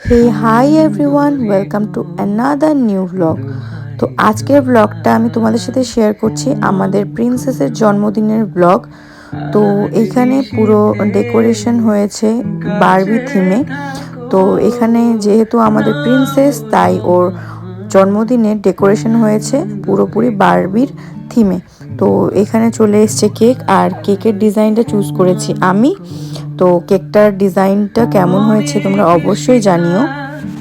Hey hi everyone welcome to another new blog তো আজকের ব্লগটা আমি তোমাদের সাথে শেয়ার করছি আমাদের প্রিন্সেসের জন্মদিনের ব্লগ তো এখানে পুরো ডেকোরেশন হয়েছে বারবি থিমে তো এখানে যেহেতু আমাদের প্রিন্সেস তাই ওর জন্মদিনের ডেকোরেশন হয়েছে পুরোপুরি বারবির থিমে তো এখানে চলে এসছে কেক আর কেকের ডিজাইনটা চুজ করেছি আমি। তো কেকটার ডিজাইনটা কেমন হয়েছে তোমরা অবশ্যই জানিও।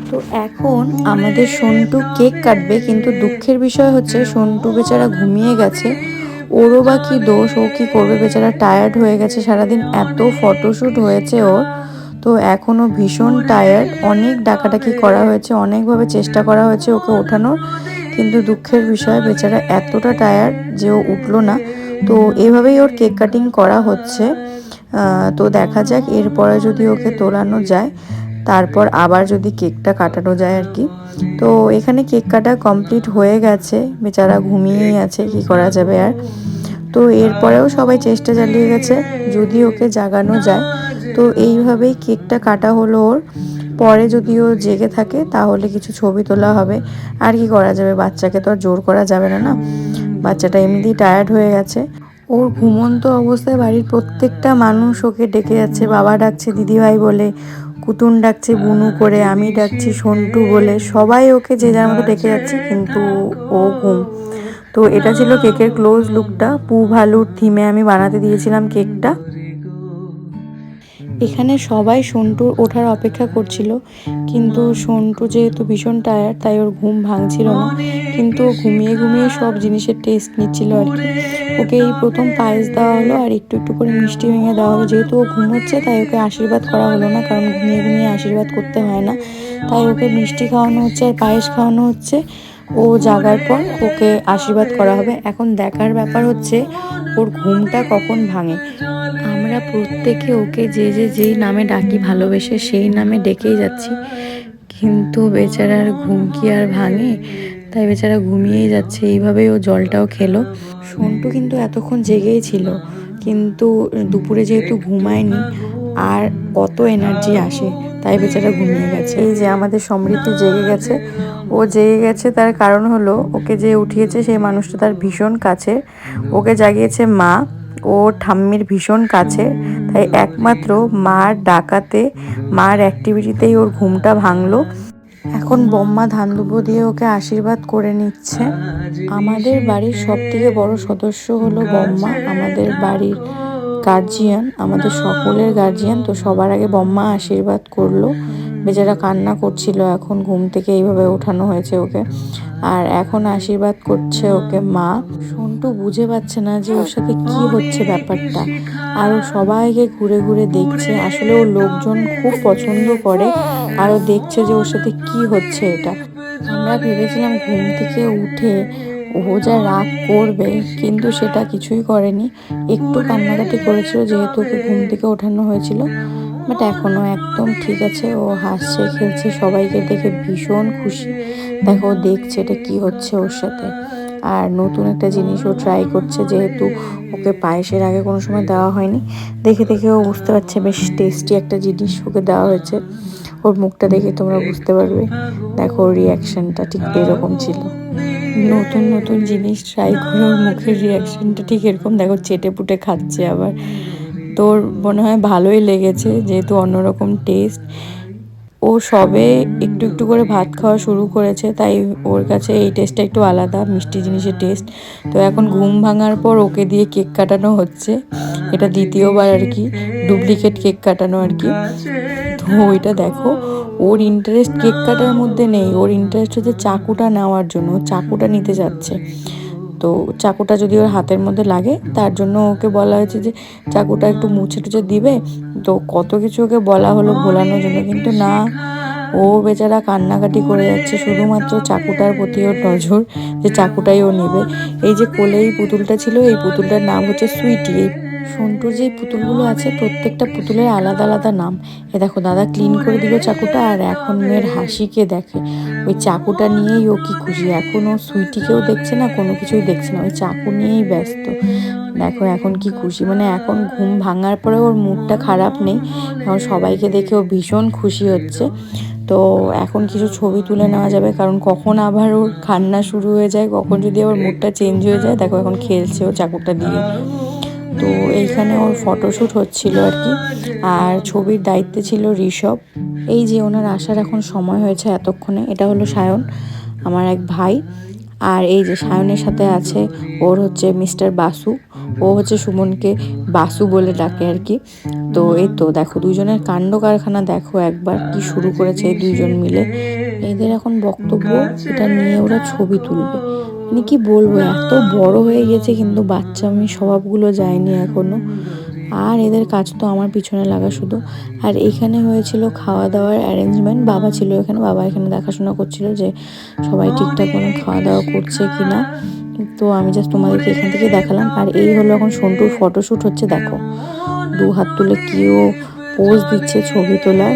তো এখন আমাদের সন্টু কেক কাটবে, কিন্তু দুঃখের বিষয় হচ্ছে সন্টু বেচারা ঘুমিয়ে গেছে। ওরও বা কী দোষ, ও কী করবে? বেচারা টায়ার্ড হয়ে গেছে। সারাদিন এত ফটোশ্যুট হয়েছে ওর। তো এখনও ভীষণ টায়ার্ড অনেক ডাকাডাকি করা হয়েছে, অনেকভাবে চেষ্টা করা হয়েছে ওকে ওঠানোর। কিন্তু দুঃখের বিষয়, বেচারা এতটা টায়ার্ড যে ও উঠল না। তো এভাবেই ওর কেক কাটিং করা হচ্ছে। তো দেখা যাক এরপরে যদি ওকে তোলানো যায় তারপর আবার যদি কেকটা কাটানো যায় আর কি। তো এখানে কেক কাটা কমপ্লিট হয়ে গেছে বেচারা ঘুমিয়েই আছে কি করা যাবে আর। তো এরপরেও সবাই চেষ্টা চালিয়ে গেছে যদি ওকে জাগানো যায়। তো এইভাবেই কেকটা কাটা হলো ওর। পরে যদি ও জেগে থাকে তাহলে কিছু ছবি তোলা হবে। আর কি করা যাবে বাচ্চাকে তো আর জোর করা যাবে না না? বাচ্চাটা এমনিতেই টায়ার্ড হয়ে গেছে। ওর ঘুমন্ত অবস্থায় বাড়ির প্রত্যেকটা মানুষ ওকে ডেকে যাচ্ছে, বাবা ডাকছে, দিদিভাই বলে, কুতুন ডাকছে, বুনু করে, আমি ডাকছি, সন্টু বলে, সবাই ওকে যে যার মতো ডেকে যাচ্ছে, কিন্তু ও ঘুম। তো এটা ছিল কেকের ক্লোজ লুকটা পু ভালুর থিমে আমি বানাতে দিয়েছিলাম কেকটা। এখানে সবাই সন্টুর ওঠার অপেক্ষা করছিল, কিন্তু সন্টু যেহেতু ভীষণ টায়ার্ড তাই ওর ঘুম ভাঙছিল না। কিন্তু ঘুমিয়ে ঘুমিয়ে সব জিনিসের টেস্ট নিচ্ছিল আর কি। ওকে এই প্রথম পায়েস দেওয়া হলো আর একটু একটু করে মিষ্টি ভেঙে দেওয়া হলো। যেহেতু ও ঘুমোচ্ছে, তাই ওকে আশীর্বাদ করা হলো না, কারণ ঘুমিয়ে ঘুমিয়ে আশীর্বাদ করতে হয় না। তাই ওকে মিষ্টি খাওয়ানো হচ্ছে আর পায়েস খাওয়ানো হচ্ছে। ও জাগার পর ওকে আশীর্বাদ করা হবে। এখন দেখার ব্যাপার হচ্ছে, ওর ঘুমটা কখন ভাঙে। আমরা প্রত্যেকে ওকে যে যে, যেই নামে ডাকি, ভালোবেসে সেই নামে ডেকেই যাচ্ছি। কিন্তু বেচারার ঘুম কি আর ভাঙে? তাই বেচারা ঘুমিয়েই যাচ্ছে। এইভাবেই ও জলটাও খেলো। সন্টু কিন্তু এতক্ষণ জেগেই ছিল। কিন্তু দুপুরে যেহেতু ঘুমায়নি, আর কত এনার্জি আসে, তাই বেচারা ঘুমিয়ে গেছে। এই যে আমাদের সমৃদ্ধি জেগে গেছে। ও জেগে গেছে তার কারণ হলো, ওকে যে উঠিয়েছে সেই মানুষটা তার ভীষণ কাছে ওকে জাগিয়েছে মা। ও ঠাম্মির ভীষণ কাছে, তাই একমাত্র মার ডাকাতে, মার অ্যাক্টিভিটিতেই ওর ঘুমটা ভাঙলো। এখন বম্মা ধান দুবো দিয়ে ওকে আশীর্বাদ করে নিচ্ছে। আমাদের বাড়ির সব থেকে বড় সদস্য হলো বম্মা, আমাদের বাড়ির গার্জিয়ান আমাদের সকলের গার্জিয়ান তো সবার আগে বম্মা আশীর্বাদ করল। বেচারা কান্না করছিল, এখন ঘুম থেকে এইভাবে ওঠানো হয়েছে ওকে। আর এখন আশীর্বাদ করছে ওকে মা। সন্টু বুঝে পাচ্ছে না যে ওর সাথে কি হচ্ছে ব্যাপারটা। আর ও সবাইকে ঘুরে ঘুরে দেখছে, আসলে ও লোকজন খুব পছন্দ করে আর ও দেখছে যে ওর সাথে কি হচ্ছে এটা। আমরা ভেবেছিলাম ঘুম থেকে উঠে ও যা রাগ করবে, কিন্তু সেটা কিছুই করেনি। একটু কান্নাকাটি করেছিল, যেহেতু ওকে ঘুম থেকে ওঠানো হয়েছিল। বাট এখনও একদম ঠিক আছে, ও হাসছে, খেলছে, সবাইকে দেখে ভীষণ খুশি। দেখো ও দেখছে এটা কী হচ্ছে ওর সাথে। আর নতুন একটা জিনিস ও ট্রাই করছে, যেহেতু ওকে পায়েসের আগে কোনো সময় দেওয়া হয়নি। দেখে দেখে ও বুঝতে পারছে বেশ টেস্টি একটা জিনিস ওকে দেওয়া হয়েছে। ওর মুখটা দেখে তোমরা বুঝতে পারবে। দেখো ওর রিয়াকশানটা ঠিক এরকম ছিল। নতুন নতুন জিনিস ট্রাই করে ওর মুখের রিয়াকশানটা ঠিক এরকম। দেখো চেটে পুটে খাচ্ছে আবার। তোর মনে হয় ভালোই লেগেছে, যেহেতু অন্যরকম টেস্ট ও সবে একটু একটু করে ভাত খাওয়া শুরু করেছে, তাই ওর কাছে এই টেস্টটা একটু আলাদা, মিষ্টি জিনিসের টেস্ট তো এখন ঘুম ভাঙার পর ওকে দিয়ে কেক কাটানো হচ্ছে। এটা দ্বিতীয়বার আর কি ডুপ্লিকেট কেক কাটানো আর কি। তো ওইটা দেখো, ওর ইন্টারেস্ট কেক কাটার মধ্যে নেই, ওর ইন্টারেস্ট হচ্ছে চাকুটা নেওয়ার জন্য চাকুটা নিতে যাচ্ছে। তো চাকুটা যদি ওর হাতের মধ্যে লাগে, তার জন্য ওকে বলা হয়েছে যে চাকুটা একটু মুছে টুছে দিবে। তো কত কিছু ওকে বলা হলো ভোলানোর জন্য, কিন্তু না, ও বেচারা কান্নাকাটি করে যাচ্ছে। শুধুমাত্র চাকুটার প্রতি ওর নজর, যে চাকুটাই ও নেবে। এই যে কোলে এই পুতুলটা ছিল, এই পুতুলটার নাম হচ্ছে সুইটি। এই সন্টুর যে পুতুলগুলো আছে, প্রত্যেকটা পুতুলের আলাদা আলাদা নাম। এ দেখো, দাদা ক্লিন করে দিল চাকুটা, আর এখন মেয়ের হাসিকে দেখে। ওই চাকুটা নিয়েই ও কি খুশি? এখন ও সুইটিকেও দেখছে না, কোনো কিছুই দেখছে না। ওই চাকু নিয়েই ব্যস্ত। দেখো এখন কি খুশি? মানে এখন ঘুম ভাঙার পরে ওর মুডটা খারাপ নেই। এখন সবাইকে দেখে ও ভীষণ খুশি হচ্ছে। তো এখন কিছু ছবি তুলে নেওয়া যাবে, কারণ কখন আবার ওর খান্না শুরু হয়ে যায়, কখন যদি আবার মুডটা চেঞ্জ হয়ে যায়, দেখো এখন খেলছে ও চাকুটা দিয়ে। তো এইখানে ওর ফটোশ্যুট হচ্ছিল আর কি। আর ছবির দায়িত্বে ছিল ঋষভ। এই যে ওনার আসার এখন সময় হয়েছে এতক্ষণে, এটা হলো সায়ন, আমার এক ভাই। আর এই যে সায়নের সাথে আছে ওর হচ্ছে মিস্টার বাসু। ও হচ্ছে সুমনকে বাসু বলে ডাকে আর কি। তো এই তো দেখো, দুজনের কাণ্ড কারখানা দেখো একবার কি শুরু করেছে এই দুইজন মিলে। এদের এখন বক্তব্য, এটা নিয়ে ওরা ছবি তুলবে। মানে কি বলব, এত বড় হয়ে গেছে কিন্তু বাচ্চা, আমি স্বভাবগুলো যায়নি এখনও। আর এদের কাজ তো আমার পিছনে লাগা শুধু। আর এখানে হয়েছিল খাওয়া দাওয়ার অ্যারেঞ্জমেন্ট বাবা ছিল এখানে, বাবা এখানে দেখাশোনা করছিল যে সবাই ঠিকঠাক মতো খাওয়া দাওয়া করছে কি না তো আমি জাস্ট তোমাদেরকে এখান থেকে দেখালাম। আর এই হলো এখন সন্টুর ফটোশ্যুট হচ্ছে, দেখো। দু হাত তুলে কেউ পোজ দিচ্ছে ছবি তোলার।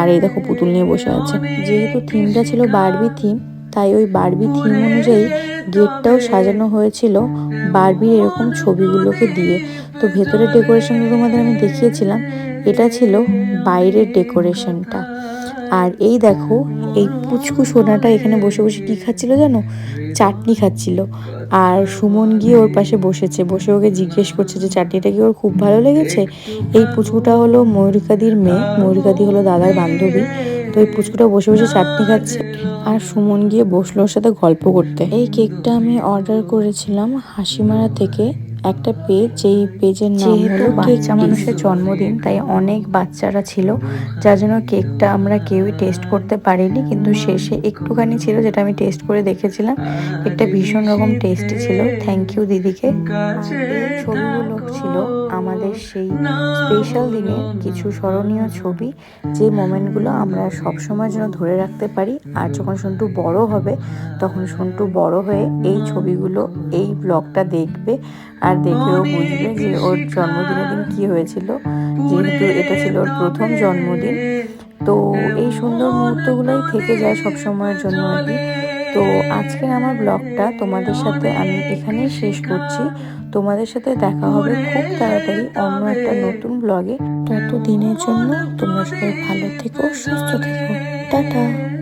আর এই দেখো পুতুল নিয়ে বসে আছে। যেহেতু থিমটা ছিল বারবি থিম তাই ওই বারবি থিম অনুযায়ী গেটটাও সাজানো হয়েছিল বারবির এরকম ছবিগুলোকে দিয়ে। তো ভেতরের ডেকোরেশনগুলো তোমাদের আমি দেখিয়েছিলাম, এটা ছিল বাইরের ডেকোরেশনটা। আর এই দেখো, এই পুচকু সোনাটা এখানে বসে বসে কী খাচ্ছিল জানো? চাটনি খাচ্ছিল। আর সুমন গিয়ে ওর পাশে বসেছে, বসে ওকে জিজ্ঞেস করছে যে, চাটনিটা কি ওর খুব ভালো লেগেছে? এই পুচকুটা হলো ময়ূরিকাদির মেয়ে, ময়ূরিকাদি হলো দাদার বান্ধবী। তো এই পুচকুটা বসে বসে চাটনি খাচ্ছে। আর সুমন গিয়ে বসল ওর সাথে গল্প করতে। এই কেকটা আমি অর্ডার করেছিলাম হাসিমারা থেকে। একটা পেজ যেই পেজের নাম হলো বাচ্চা মানুষের জন্মদিন তাই অনেক বাচ্চারা ছিল যার জন্য কেকটা আমরা কেউই টেস্ট করতে পারিনি কিন্তু শেষে একটুখানি ছিল যেটা আমি টেস্ট করে দেখেছিলাম। একটা ভীষণ রকম টেস্টি ছিল। থ্যাংক ইউ দিদিকে। আর ছবিগুলো ছিল আমাদের সেই স্পেশাল দিনের কিছু স্মরণীয় ছবি যে মোমেন্টগুলো আমরা সবসময়ের জন্য ধরে রাখতে পারি। আর যখন সন্টু বড় হবে তখন সন্টু বড় হয়ে এই ছবিগুলো এই ব্লগটা দেখবে। আর দেখেও বুঝবে যে ওর জন্মদিনের দিন কী হয়েছিল? যেহেতু এটা ছিল ওর প্রথম জন্মদিন তো এই সুন্দর মুহূর্তগুলোই থেকে যায় সব সময়ের জন্য আর কি। তো আজকের আমার ব্লগটা তোমাদের সাথে আমি এখানেই শেষ করছি। তোমাদের সাথে দেখা হবে খুব তাড়াতাড়ি অন্য একটা নতুন ব্লগে। তত দিনের জন্য তোমরা সবাই ভালো থেকো সুস্থ থেকো। টাটা।